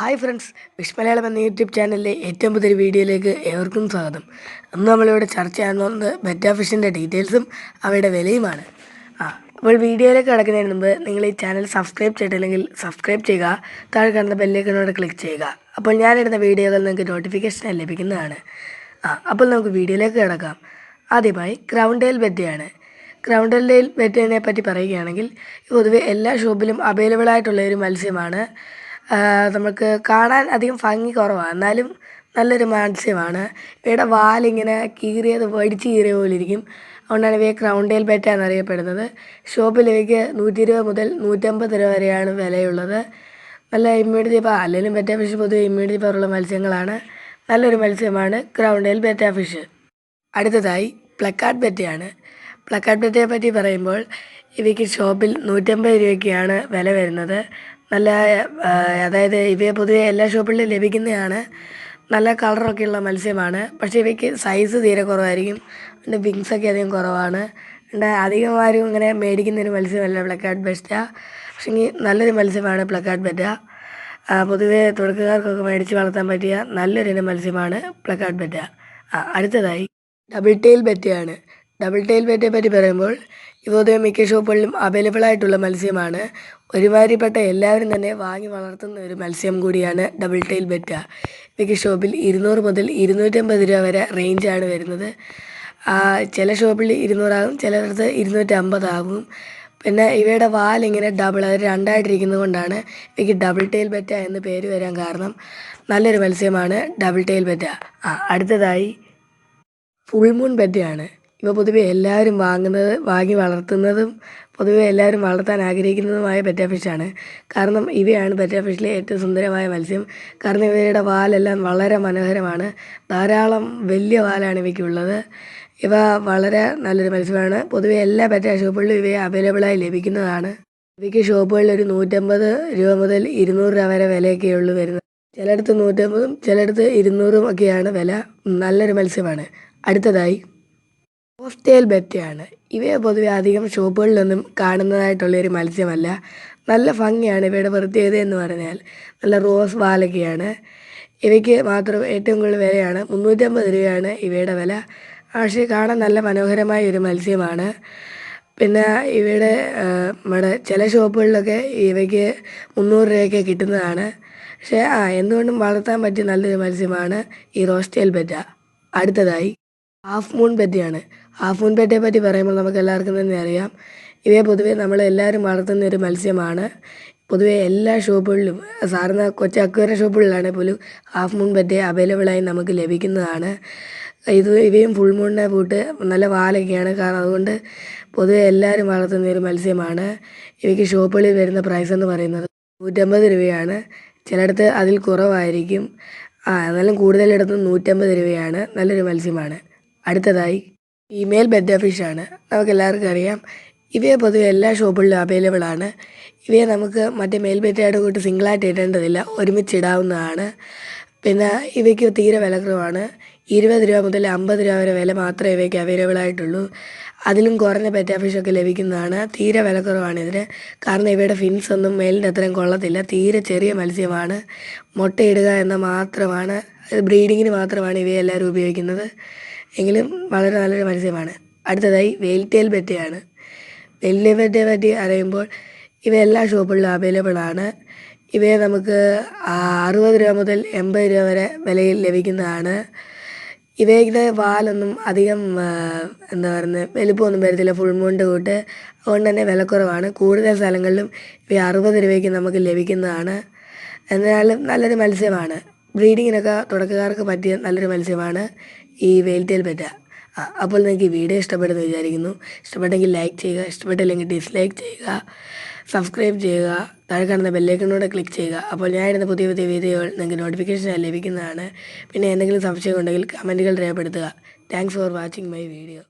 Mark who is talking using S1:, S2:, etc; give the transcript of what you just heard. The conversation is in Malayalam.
S1: ഹായ് ഫ്രണ്ട്സ് വിഷ് മലയാളം എന്ന യൂട്യൂബ് ചാനലിലെ ഏറ്റവും പുതിയൊരു വീഡിയോയിലേക്ക് ഏവർക്കും സ്വാഗതം. ഇന്ന് നമ്മളിവിടെ ചർച്ച ചെയ്യാൻ പോകുന്നത് ബെറ്റ ഫിഷിന്റെ ഡീറ്റെയിൽസും അവയുടെ വിലയുമാണ്. ആ അപ്പോൾ വീഡിയോയിലേക്ക് കിടക്കുന്നതിന് മുമ്പ് നിങ്ങൾ ഈ ചാനൽ സബ്സ്ക്രൈബ് ചെയ്തിട്ടില്ലെങ്കിൽ സബ്സ്ക്രൈബ് ചെയ്യുക താഴെ കാണുന്ന ബെല്ലേക്കനോട് ക്ലിക്ക് ചെയ്യുക. അപ്പോൾ ഞാനിടുന്ന വീഡിയോകൾ നിങ്ങൾക്ക് നോട്ടിഫിക്കേഷൻ ലഭിക്കുന്നതാണ്. ആ അപ്പോൾ നമുക്ക് വീഡിയോയിലേക്ക് കിടക്കാം. ആദ്യമായി ക്രൗണ്ടേൽ ബെറ്റയാണ്. ഡെയിൽ ബെറ്റയെ പറ്റി പറയുകയാണെങ്കിൽ പൊതുവെ എല്ലാ ഷോപ്പിലും അവൈലബിൾ ആയിട്ടുള്ള ഒരു മത്സ്യമാണ്. നമുക്ക് കാണാൻ അധികം ഭംഗി കുറവാണ് എന്നാലും നല്ലൊരു മത്സ്യമാണ് ഇവയുടെ വാലിങ്ങനെ കീറിയത് വടിച്ച് കീറിയ പോലെ ഇരിക്കും അതുകൊണ്ടാണ് ഇവയെ ക്രൗണ്ടേൽ ബെറ്റ എന്നറിയപ്പെടുന്നത്. ഷോപ്പിൽ ഇവയ്ക്ക് നൂറ്റി ഇരുപത് മുതൽ നൂറ്റമ്പത് രൂപ വരെയാണ് വിലയുള്ളത്. നല്ല ഇമ്മ്യൂണിറ്റി പവർ അല്ലെങ്കിലും ബെറ്റ ഫിഷ് പൊതുവെ ഇമ്മ്യൂണിറ്റി പവറുള്ള മത്സ്യങ്ങളാണ്. നല്ലൊരു മത്സ്യമാണ് ക്രൗണ്ടേൽ ബെറ്റ ഫിഷ് അടുത്തതായി പ്ലക്കാർഡ് ബെറ്റയാണ് പ്ലക്കാർഡ് ബെറ്റയെ പറ്റി പറയുമ്പോൾ ഇവയ്ക്ക് ഷോപ്പിൽ നൂറ്റമ്പത് രൂപയ്ക്കാണ് വില വരുന്നത്. നല്ല അതായത് ഇവയെ പൊതുവെ എല്ലാ ഷോപ്പുകളിലും ലഭിക്കുന്നതാണ്. നല്ല കളറൊക്കെയുള്ള മത്സ്യമാണ്. പക്ഷേ ഇവയ്ക്ക് സൈസ് തീരെ കുറവായിരിക്കും. അതിന്റെ വിങ്സൊക്കെ അധികം കുറവാണ്. ഉണ്ട് അധികം ആരും ഇങ്ങനെ മേടിക്കുന്നൊരു മത്സ്യമല്ല പ്ലക്കാർഡ് ബെസ്റ്റ പക്ഷേ നല്ലൊരു മത്സ്യമാണ് പ്ലക്കാർഡ് ബെറ്റ. പൊതുവേ തുടക്കക്കാർക്കൊക്കെ മേടിച്ച് വളർത്താൻ പറ്റിയ നല്ലൊരു ഇനം മത്സ്യമാണ് പ്ലക്കാർഡ് ബെറ്റ. അടുത്തതായി. ഡബിൾ ടെയിൽ ബെറ്റയാണ്. ഡബിൾ ടെയിൽ ബെറ്റയെ പറ്റി പറയുമ്പോൾ ഇത് മിക്ക ഷോപ്പുകളിലും അവൈലബിൾ ആയിട്ടുള്ള മത്സ്യമാണ്. ഒരുമാതിരിപ്പെട്ട എല്ലാവരും തന്നെ വാങ്ങി വളർത്തുന്ന ഒരു മത്സ്യം കൂടിയാണ് ഡബിൾ ടെയിൽ ബെറ്റ മിക്ക ഷോപ്പിൽ ഇരുന്നൂറ് മുതൽ ഇരുന്നൂറ്റമ്പത് രൂപ വരെ റേഞ്ചാണ് വരുന്നത്. ചില ഷോപ്പിൽ ഇരുന്നൂറാകും ചിലയിടത്ത് ഇരുന്നൂറ്റമ്പതാകും പിന്നെ ഇവയുടെ വാലിങ്ങനെ ഡബിൾ അതായത് രണ്ടായിട്ടിരിക്കുന്നത് കൊണ്ടാണ് ഇവയ്ക്ക് ഡബിൾ ടെയിൽ ബെറ്റ എന്ന് പേര് വരാൻ കാരണം. നല്ലൊരു മത്സ്യമാണ് ഡബിൾ ടെയിൽ ബെറ്റ ആ അടുത്തതായി ഫുൾ മൂൺ ബെറ്റയാണ് ഇവ പൊതുവെ എല്ലാവരും വാങ്ങുന്നത് വാങ്ങി വളർത്തുന്നതും പൊതുവെ എല്ലാവരും വളർത്താൻ ആഗ്രഹിക്കുന്നതുമായ പെറ്റ ഫിഷാണ് കാരണം ഇവയാണ് പെറ്റ ഫിഷിലെ ഏറ്റവും സുന്ദരമായ മത്സ്യം. കാരണം ഇവയുടെ വാലെല്ലാം വളരെ മനോഹരമാണ്. ധാരാളം വലിയ വാലാണ് ഇവയ്ക്കുള്ളത്. ഇവ വളരെ നല്ലൊരു മത്സ്യമാണ്. പൊതുവെ എല്ലാ പെറ്റ ഷോപ്പുകളിലും ഇവയെ അവൈലബിളായി ലഭിക്കുന്നതാണ്. ഇവയ്ക്ക് ഷോപ്പുകളിൽ ഒരു നൂറ്റമ്പത് രൂപ മുതൽ ഇരുന്നൂറ് രൂപ വരെ വിലയൊക്കെയുള്ളൂ വരുന്നത്. ചിലയിടത്ത് നൂറ്റമ്പതും ചിലയിടത്ത് ഇരുന്നൂറും ഒക്കെയാണ് വില. നല്ലൊരു മത്സ്യമാണ്. അടുത്തതായി ഓസ്റ്റേൽ ബെറ്റയാണ് ഇവയെ പൊതുവെ അധികം ഷോപ്പുകളിലൊന്നും കാണുന്നതായിട്ടുള്ള ഒരു മത്സ്യമല്ല. നല്ല ഭംഗിയാണ് ഇവയുടെ പ്രത്യേകത എന്ന് പറഞ്ഞാൽ. നല്ല റോസ് വാലൊക്കെയാണ്. ഇവയ്ക്ക് മാത്രം ഏറ്റവും കൂടുതൽ വിലയാണ്. മുന്നൂറ്റമ്പത് രൂപയാണ് ഇവയുടെ വില. പക്ഷേ കാണാൻ നല്ല മനോഹരമായ ഒരു മത്സ്യമാണ്. പിന്നെ ഇവയുടെ നമ്മുടെ ചില ഷോപ്പുകളിലൊക്കെ ഇവയ്ക്ക് മുന്നൂറ് രൂപയൊക്കെ കിട്ടുന്നതാണ്. പക്ഷേ ആ എന്തുകൊണ്ടും വളർത്താൻ പറ്റിയ നല്ലൊരു മത്സ്യമാണ് ഈ റോസ്റ്റേൽ ബെറ്റ അടുത്തതായി. ഹാഫ് മൂൺ ബെറ്റയാണ് ഹാഫ് മൂൺ ബെറ്റയെ പറ്റി പറയുമ്പോൾ നമുക്ക് എല്ലാവർക്കും തന്നെ അറിയാം. ഇവയെ പൊതുവേ നമ്മൾ എല്ലാവരും വളർത്തുന്ന ഒരു മത്സ്യമാണ്. പൊതുവേ എല്ലാ ഷോപ്പുകളിലും സാറിന് കൊച്ചു അക്വേറിയം ഷോപ്പുകളിലാണെങ്കിൽ പോലും ഹാഫ് മൂൺ ബെഡ് അവൈലബിളായി നമുക്ക് ലഭിക്കുന്നതാണ്. ഇത് ഇവയും ഫുൾ മൂണിനെ പൂട്ട് നല്ല വാലൊക്കെയാണ് കാരണം അതുകൊണ്ട് പൊതുവേ എല്ലാവരും വളർത്തുന്ന ഒരു മത്സ്യമാണ്. ഇവയ്ക്ക് ഷോപ്പുകളിൽ വരുന്ന പ്രൈസ് എന്ന് പറയുന്നത് നൂറ്റമ്പത് രൂപയാണ്. ചിലയിടത്ത് അതിൽ കുറവായിരിക്കും. ആ എന്നാലും കൂടുതലിടത്തും നൂറ്റമ്പത് രൂപയാണ്. നല്ലൊരു മത്സ്യമാണ്. അടുത്തതായി ഫീമെയിൽ ബെറ്റ ഫിഷാണ് നമുക്ക് എല്ലാവർക്കും അറിയാം. ഇവയെ പൊതുവെ എല്ലാ ഷോപ്പുകളിലും അവൈലബിൾ ആണ്. ഇവയെ നമുക്ക് മറ്റേ മെയിൽ ബെറ്റയുടെ കൂട്ട് സിംഗിളായിട്ട് ഇടേണ്ടതില്ല. ഒരുമിച്ച് ഇടാവുന്നതാണ്. പിന്നെ ഇവയ്ക്ക് തീരെ വില കുറവാണ്. ഇരുപത് രൂപ മുതൽ അമ്പത് രൂപ വരെ വില മാത്രമേ ഇവയ്ക്ക് അവൈലബിൾ ആയിട്ടുള്ളൂ. അതിലും കുറഞ്ഞ പെറ്റ ഫിഷൊക്കെ ലഭിക്കുന്നതാണ്. തീരെ വില കുറവാണ് ഇതിന്. കാരണം ഇവയുടെ ഫിൻസ് ഒന്നും മേലിന്റെ അത്രയും കൊള്ളത്തില്ല. തീരെ ചെറിയ മത്സ്യമാണ്. മുട്ടയിടുക എന്ന മാത്രമാണ് ബ്രീഡിങ്ങിന് മാത്രമാണ് ഇവയെല്ലാവരും ഉപയോഗിക്കുന്നത്. എങ്കിലും വളരെ നല്ലൊരു മത്സ്യമാണ്. അടുത്തതായി വെയിൽ ടെയിൽ ബെറ്റയാണ്. വെയിൽ ബെറ്റയെ പറ്റി അറിയുമ്പോൾ ഇവ ഷോപ്പുകളിലും അവൈലബിൾ ആണ്. ഇവയെ നമുക്ക് അറുപത് രൂപ മുതൽ എൺപത് രൂപ വരെ വിലയിൽ ലഭിക്കുന്നതാണ്. ഇവയുടെ വാലൊന്നും അധികം എന്താ പറയുന്നത് വലുപ്പമൊന്നും വരത്തില്ല. ഫുൾ മൂണ്ട് കൂട്ട്. അതുകൊണ്ട് തന്നെ വിലക്കുറവാണ്. കൂടുതൽ സ്ഥലങ്ങളിലും ഇവ അറുപത് രൂപയ്ക്ക് നമുക്ക് ലഭിക്കുന്നതാണ്. എന്നാലും നല്ലൊരു മത്സ്യമാണ്. ബ്രീഡിങ്ങിനൊക്കെ തുടക്കക്കാർക്ക് പറ്റിയ നല്ലൊരു മത്സ്യമാണ്. ഈ വെയിൽറ്റെയിൽ പെറ്റ അപ്പോൾ നിങ്ങൾക്ക് വീഡിയോ ഇഷ്ടപ്പെടുന്നു വിചാരിക്കുന്നു. ഇഷ്ടപ്പെട്ടെങ്കിൽ ലൈക്ക് ചെയ്യുക ഇഷ്ടപ്പെട്ടില്ലെങ്കിൽ ഡിസ്ലൈക്ക് ചെയ്യുക സബ്സ്ക്രൈബ് ചെയ്യുക താഴെ കാണുന്ന ബെല്ലൈക്കണിലൂടെ ക്ലിക്ക് ചെയ്യുക. അപ്പോൾ ഞാൻ ഇടുന്ന പുതിയ പുതിയ വീഡിയോകൾ നിങ്ങൾക്ക് നോട്ടിഫിക്കേഷൻ ലഭിക്കുന്നതാണ്. പിന്നെ എന്തെങ്കിലും സംശയം ഉണ്ടെങ്കിൽ കമന്റുകൾ രേഖപ്പെടുത്തുക. Thanks for watching my video